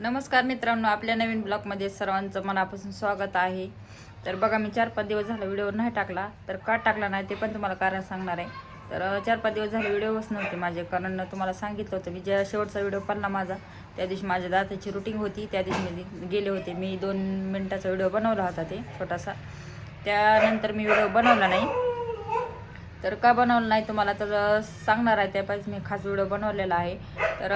नमस्कार मित्रांनो आपल्या नवीन ब्लॉगमध्ये सर्वांचं मनापासून स्वागत आहे. तर बघा मी चार पाच दिवस झाला व्हिडिओ नाही टाकला. तर का टाकला नाही ते पण तुम्हाला कारण सांगणार आहे. तर चार पाच दिवस झाले व्हिडिओच नव्हते माझे. कारण तुम्हाला सांगितलं होतं मी ज्या शेवटचा व्हिडिओ पडला माझा त्या दिवशी माझ्या दाताची रुटीन होती. त्या दिवशी मी गेले होते. मी दोन मिनटाचा व्हिडिओ बनवला होता ते छोटासा. त्यानंतर मी व्हिडिओ बनवला नाही. तर का बनवलं नाही तुम्हाला तर सांगणार आहे. त्यापासून मी खास व्हिडिओ बनवलेला आहे. तर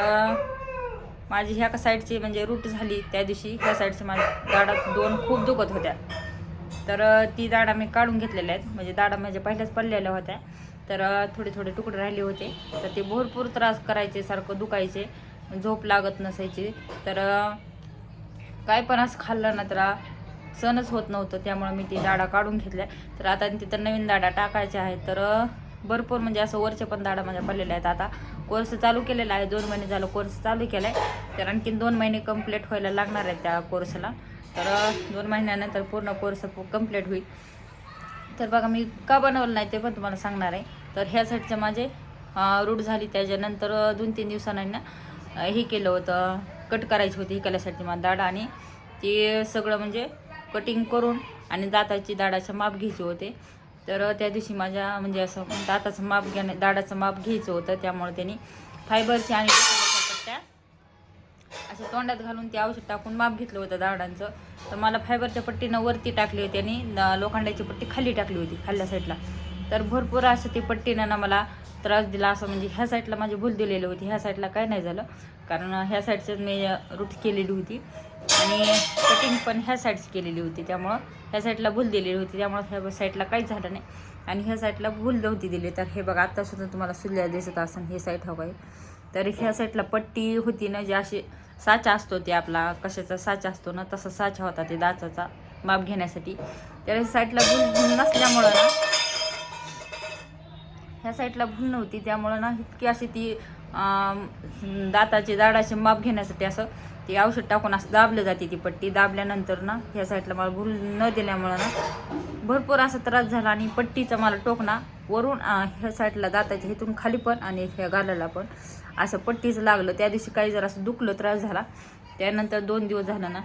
माझी ह्या साईडची म्हणजे रूट झाली त्या दिवशी ह्या साईडची माझ्या दाडात दोन खूप दुखत होत्या. तर ती दाडा मी काढून घेतलेल्या आहेत. म्हणजे दाडा माझ्या पहिल्याच पडलेल्या होत्या. तर थोडे थोडे तुकडे राहिले होते. तर ते भरपूर त्रास करायचे सारखं दुखायचे झोप लागत नसायची. तर काय पण असं खाल्लं ना तर सणच होत नव्हतं. त्यामुळे मी ती दाडा काढून घेतल्या. तर आता तिथं नवीन दाडा टाकायच्या आहेत. तर भरपूर म्हणजे असं वरचे पण दाडा माझ्या पडलेल्या आहेत आता. कोर्स चालू केलेला आहे. दोन महिने झालं कोर्स चालू केला आहे तर आणखीन दोन महिने कंप्लीट व्हायला लागणार आहे त्या कोर्सला. तर दोन महिन्यानंतर पूर्ण कोर्स कंप्लीट होईल. तर बघा मी का बनवलं नाही ते पण तुम्हाला सांगणार आहे. तर ह्या साईडचं माझे रूट झाली. त्याच्यानंतर दोन तीन दिवसांनी ना हे केलं होतं. कट करायची होती हिकाल्यासाठी मला दाढ आणि ते सगळं म्हणजे कटिंग करून आणि दाताची दाडाचं माप घ्यायचे होते. तर त्या दिवशी माझ्या म्हणजे असं दाताचं माप घेणे दाडाचं माप घ्यायचं होतं त्यामुळे त्यांनी फायबरची आणि पट्ट्या अशा तोंडात घालून ते औषध टाकून माप घेतलं होतं दाडांचं. तर मला फायबरच्या पट्टीनं वरती टाकली होती आणि लोखंडाची पट्टी खाली टाकली होती खाल्ल्या साईडला. तर भरपूर असं ते पट्टीनं ना मला त्रास दिला असं म्हणजे ह्या साईडला माझी भूल दिलेली होती. ह्या साईडला काय नाही झालं. कारण ह्या साईडचं मी रूट केलेली होती. आणि कटिंग पण ह्या साईडची केलेली होती. त्यामुळं ह्या साईडला भूल दिलेली होती. त्यामुळं ह्या साईडला काहीच झालं नाही. आणि ह्या साईडला भूल नव्हती दिली. तर हे बघा आत्तासुद्धा तुम्हाला सुल्या दिसत असेल हे साईड हवं आहे. तर ह्या साईडला पट्टी होती ना जी अशी साचा असतो ते आपला कशाचा साचा असतो ना तसा साचा होता ते दाचाचा माप घेण्यासाठी. तर साईडला भूल नसल्यामुळं ना ह्या साईडला भूल नव्हती. त्यामुळं ना इतकी अशी ती दाताची दाडाचे माप घेण्यासाठी असं ती औषध टाकून असं दाबलं जाते ती पट्टी. दाबल्यानंतर ना ह्या साईडला मला भूल न दिल्यामुळं ना भरपूर असा त्रास झाला आणि पट्टीचा मला टोकना वरून ह्या साईडला दाताच्या इथून खाली पण आणि ह्या गालाला पण असं पट्टीचं लागलं. त्या दिवशी काही जर असं दुखलं त्रास झाला त्यानंतर दोन दिवस झालं ना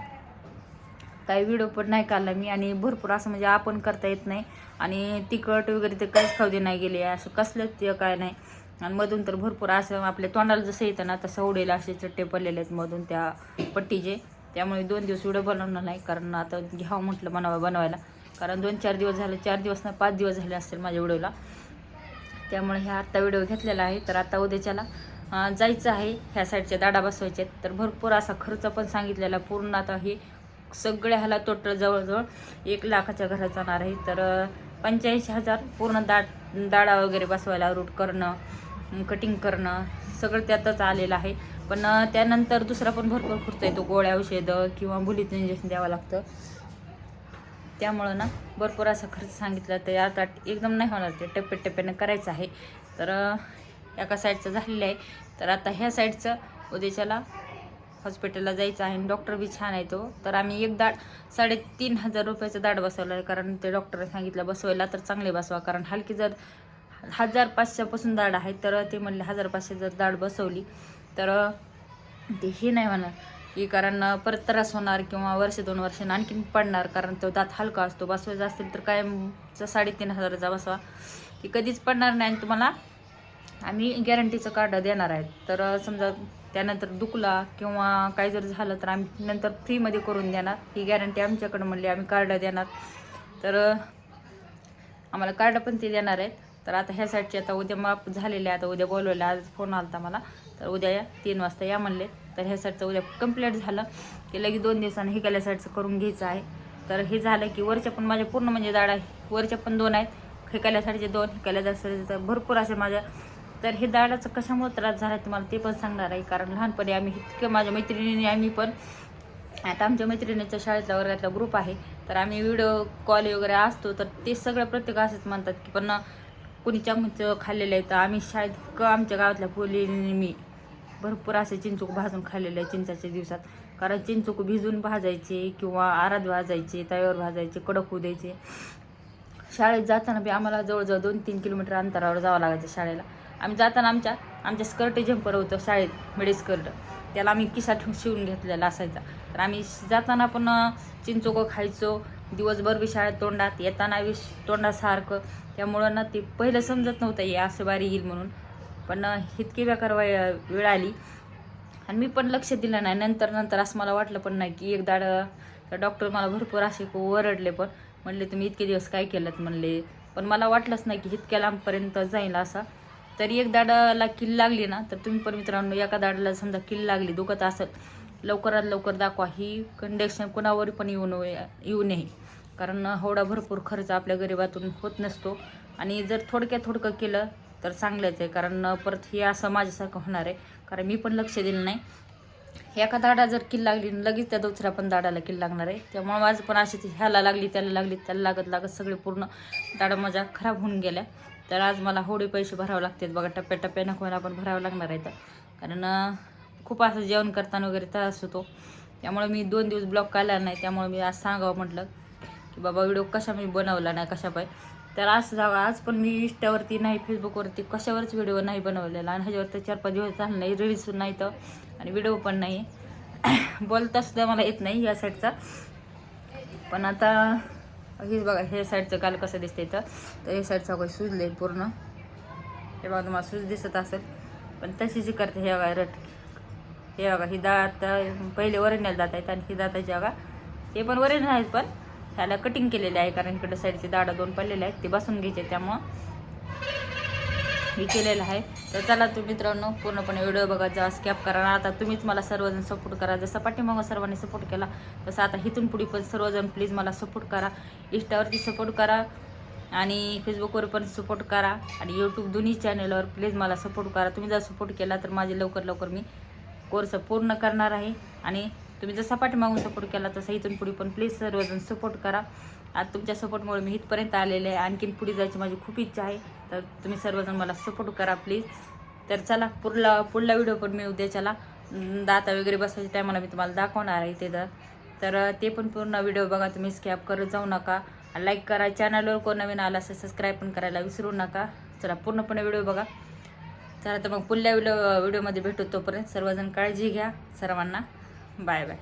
काही व्हिडिओ पण नाही काढला मी आणि भरपूर असं म्हणजे आपण करता येत नाही. आणि तिखट वगैरे ते काहीच खाऊ दे नाही गेले. असं कसलंच ते काय नाही. आणि मधून तर भरपूर असं आपल्या तोंडाला जसं येतं ना तसं उडेल असे चट्टे पडलेले आहेत मधून त्या पट्टीचे. त्यामुळे दोन दिवस व्हिडिओ बनवणार नाही कारण आता घ्यावं म्हटलं बनवा बनवायला. कारण दोन चार दिवस झाले चार दिवस नाही पाच दिवस झाले असतील माझ्या व्हिडिओला त्यामुळे ह्या आत्ता व्हिडिओ घेतलेला आहे. तर आता उद्याच्याला जायचं आहे ह्या साईडच्या दाडा बसवायचे आहेत. तर भरपूर असा खर्च पण सांगितलेला. पूर्ण आता हे सगळ्या ह्याला टोटल जवळजवळ एक लाखाच्या घरात जाणार आहे. तर पंच्याऐंशी हजार पूर्ण दाट दाडा वगैरे बसवायला रूट करणं कटिंग करणं सगळं त्यातच आलेलं आहे. पण त्यानंतर दुसरा पण भरपूर खर्च येतो. गोळ्या औषधं किंवा बुलीचं इंजेक्शन द्यावं लागतं. त्यामुळं ना भरपूर असा खर्च सांगितला तर आता एकदम नाही होणार ते. टप्प्याटप्प्यानं करायचं आहे. तर एका साईडचं झालेलं आहे. तर आता ह्या साईडचं उद्याच्याला हॉस्पिटलला जायचं आहे आणि डॉक्टर बी छान आहे तो. तर आम्ही एक दाड साडेतीन हजार रुपयाचं दाड बसवलं आहे कारण ते डॉक्टरने सांगितलं बसवायला तर चांगले बसवा कारण हलकी जर हजार पाचशेपासून दाड आहे तर ते म्हणले हजार पाचशे जर दाड बसवली तर ते हे नाही म्हणा की कारण परत त्रास होणार किंवा वर्ष दोन वर्षांनी आणखीन पडणार कारण तो दात हलका असतो बसवायचा असेल तर कायमचा साडेतीन हजाराचा बसवा की कधीच पडणार नाही आणि तुम्हाला आम्ही गॅरंटीचं कार्ड देणार आहेत. तर समजा त्यानंतर दुखला किंवा काही जर झालं तर आम्ही नंतर फ्रीमध्ये करून देणार. ही गॅरंटी आमच्याकडं म्हणली आम्ही कार्ड देणार. तर आम्हाला कार्ड पण ते देणार आहेत. तर आता ह्या साईडचे आता उद्या माप झालेले आहे आता उद्या बोलवले आज फोन आला होता मला. तर उद्या या तीन वाजता या म्हणले. तर ह्या साईडचं उद्या कंप्लीट झालं. की लगेच दोन दिवसांनी हिकाल्या साईडचं करून घ्यायचं आहे. तर हे झालं की वरच्या पण माझ्या पूर्ण म्हणजे दाडा आहे. वरच्या पण दोन आहेत. हे साईडचे दोन हिकाल्या साईडचे भरपूर असे माझ्या तर हे दाडाचा कशामुळे त्रास झाला तुम्हाला ते पण सांगणार आहे. कारण लहानपणी आम्ही इतकं माझ्या मैत्रिणीने आम्ही पण आता आमच्या मैत्रिणीच्या शाळेतला वर्गातला ग्रुप आहे. तर आम्ही व्हिडिओ कॉल वगैरे असतो तर ते सगळं प्रत्येक असंच म्हणतात की पण कोणी चांगलं खाल्लेलं आहे तर आम्ही शाळेत इतकं आमच्या गावातल्या पोलीने मी भरपूर असे चिंचूक भाजून खाल्लेले आहे चिंचाच्या दिवसात. कारण चिंचूक भिजून भाजायचे किंवा आरात भाजायचे तव्यावर भाजायचे कडक होऊ द्यायचे. शाळेत जाताना बी आम्हाला जवळजवळ दोन तीन किलोमीटर अंतरावर जावं लागायचं शाळेला. आम्ही जाताना आमच्या आमच्या स्कर्ट जंपर होतं शाळेत मिडे स्कर्ट त्याला आम्ही किसा ठेवून शिवून घेतलेला असायचा. तर आम्ही जाताना पण अं, चिंचोकं खायचो. दिवसभर बी शाळेत तोंडात येताना बी तोंडासारखं. त्यामुळं ना ते पहिलं समजत नव्हतं हे असं बारी येईल म्हणून. पण इतकी बेकार वेळ वेळ आली. आणि मी पण लक्ष दिलं नाही. नंतर नंतर असं मला वाटलं पण नाही की एकदा तर डॉक्टर मला भरपूर असे खूप ओरडले पण. म्हणले तुम्ही इतके दिवस काय केलं म्हणले. पण मला वाटलंच नाही की इतक्या लांबपर्यंत जाईल असा. तरी एक दाडाला किल लागली ना तर तुम्ही पण मित्रांनो एका दाडाला समजा किल लागली दुखत असेल लवकरात लवकर दाखवा. ही कंडिशन कोणावर पण येऊ नये येऊ नये. कारण हवडा भरपूर खर्च आपल्या गरिबातून होत नसतो. आणि जर थोडक्यात थोडकं केलं तर चांगलंच आहे. कारण परत हे असं माझ्यासारखं होणार आहे. कारण मी पण लक्ष दिलं नाही. एका दाडा जर किल लागली लगेच त्या दुसऱ्या पण दाडाला किल लागणार आहे. त्यामुळे माझं पण अशी ह्याला लागली त्याला लागली त्याला लागत लागत सगळे पूर्ण दाडा माझ्या खराब होऊन गेल्या. तर आज मला होडे पैसे भरावे लागतात बघा टप्प्याटप्प्यानं कोणा पण भरावं लागणार आहे तर. कारण खूप असं जेवण करताना वगैरे त्रास होतो. त्यामुळे मी दोन दिवस ब्लॉक काढला नाही. त्यामुळे मी आज सांगावं म्हटलं की बाबा व्हिडिओ कशा मी बनवला नाही कशा पाय. तर आज जागा आज पण मी इंस्टावरती नाही फेसबुकवरती कशावरच व्हिडिओ नाही बनवलेला. आणि ह्याच्यावर तर चार पाच दिवस झाला नाही रील्स नाही तर. आणि व्हिडिओ पण नाही. बोलता सुद्धा मला येत नाही या साईडचा पण आता हेच बघा हे साईडचं काल कसं दिसतं इथं. तर हे साईडचं काही सुजले पूर्ण. हे बघा तुम्हाला सूज दिसत असेल पण तशीच करते हे बघा रट. हे बघा ही दात पहिले ओरिजिनल दात आहेत आणि ही दाताची बघा. हे पण ओरिजिनल आहेत पण ह्याला कटिंग केलेले आहे कारण इकडं साईडचे दाडा दोन पडलेले आहेत ते बसून घ्यायचे त्यामुळं. हे केलेलं आहे. तर चला तुम्ही मित्रांनो पूर्णपणे व्हिडिओ बघा जा स्कॅप करा. आता तुम्हीच मला सर्वजण सपोर्ट करा. जसं पाठीमागं सर्वांनी सपोर्ट केला तसं आता इथून पुढे पण सर्वजण प्लीज मला सपोर्ट करा. इंस्टावरती सपोर्ट करा आणि फेसबुकवर पण सपोर्ट करा. आणि यूट्यूब दोन्ही चॅनलवर प्लीज मला सपोर्ट करा. तुम्ही जर सपोर्ट केला तर माझे लवकर लवकर मी कोर्स पूर्ण करणार आहे. आणि तुम्ही जसा पाठीमागून सपोर्ट केला तसं इथून पुढे पण प्लीज सर्वजण सपोर्ट करा. आज तुमच्या सपोर्टमुळे मी इथपर्यंत आलेले आहे. आणखीन पुढे जायची माझी खूप इच्छा आहे. तर तुम्ही सर्वजण मला सपोर्ट करा प्लीज तर चला पुढला पुढला व्हिडिओ पण मी उद्याच्याला चला. दाता वगैरे बसवायच्या टायमाला मी तुम्हाला दाखवणार आहे ते तर. तर ते पण पूर्ण व्हिडिओ बघा तुम्ही स्कॅप करत जाऊ नका. लाईक करा चॅनलवर कोण नवीन आला असेल सबस्क्राईब पण करायला विसरू नका. चला पूर्णपणे व्हिडिओ बघा. चला तर मग पुढल्या व्हिडिओ व्हिडिओमध्ये भेटू तोपर्यंत सर्वजण काळजी घ्या. सर्वांना बाय बाय